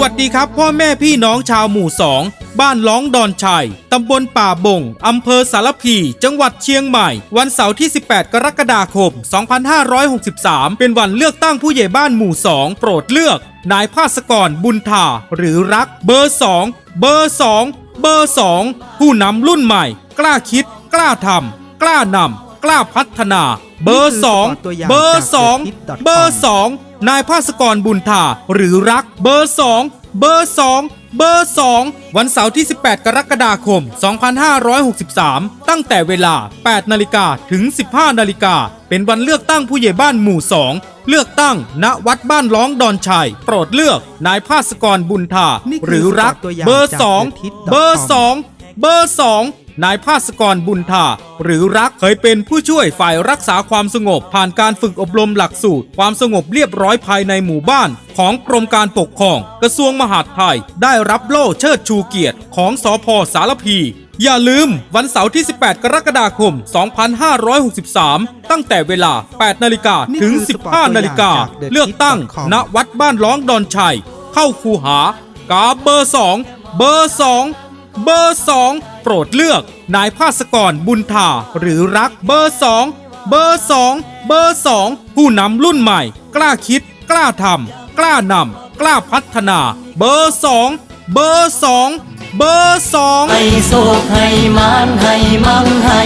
วัสดีครับ พ่อแม่พี่น้องชาวหมู่สองบ้านล้องดอนชัย ตำบลป่าบง อำเภอสารพี จังหวัดเชียงใหม่ วันเสาร์ที่ 18 กรกฎาคม 2563 เป็นวันเลือกตั้งผู้ใหญ่บ้านหมู่สองโปรดเลือก นายภาสกรบุญธาหรือรัก เบอร์ 2 เบอร์ 2 เบอร์ 2 ผู้นำรุ่นใหม่ กล้าคิด กล้าทำกล้านำ กล้าพัฒนา เบอร์นี่คือสปอร์ตตัวอย่าง2เบอร์จาก2 thethit.com เบอร์2นายภาสกรบุญธาหรือรักเบอร์2เบอร์2เบอร์ 2 วันเสาร์ที่ 18 กรกฎาคม 2563 ตั้งแต่เวลา 8 นาฬิกาถึง 15 นาฬิกา เป็นวันเลือกตั้งผู้ใหญ่บ้านหมู่ 2 เลือกตั้ง ณ วัดบ้านล้องดอนชัย โปรดเลือก นายภาสกรบุญธานี่คือหรือรักสปอร์ตตัวอย่างเบอร์จาก2 thethit.com เบอร์ 2 เบอร์ 2 นายภาสกรบุญธาหรือรักเคยเป็นผู้ช่วยฝ่ายรักษาความสงบ ผ่านการฝึกอบรมหลักสูตร ความสงบเรียบร้อยภายในหมู่บ้าน ของกรมการปกครอง กระทรวงมหาดไทย ได้รับโล่เชิดชูเกียรติของสอพสารพีอย่าลืมวันเสาร์ที่ 18 กรกฎาคม 2563 ตั้งแต่เวลา 8 นาฬิกาถึง 15 นาฬิกา เลือกตั้ง ณ วัดบ้านล้องดอนชัย เข้าคูหากาเบอร์ 2 เบอร์ 2 เบอร์ 2 โปรดเลือก นายภาสกรบุญธาหรือรักเบอร์ 2 เบอร์ 2 เบอร์ 2 ผู้นำรุ่นใหม่ กล้าคิด กล้าทำกล้านำกล้าพัฒนา เบอร์ 2 เบอร์ 2 เบอร์ 2 ให้โศกให้มานให้มั่งให้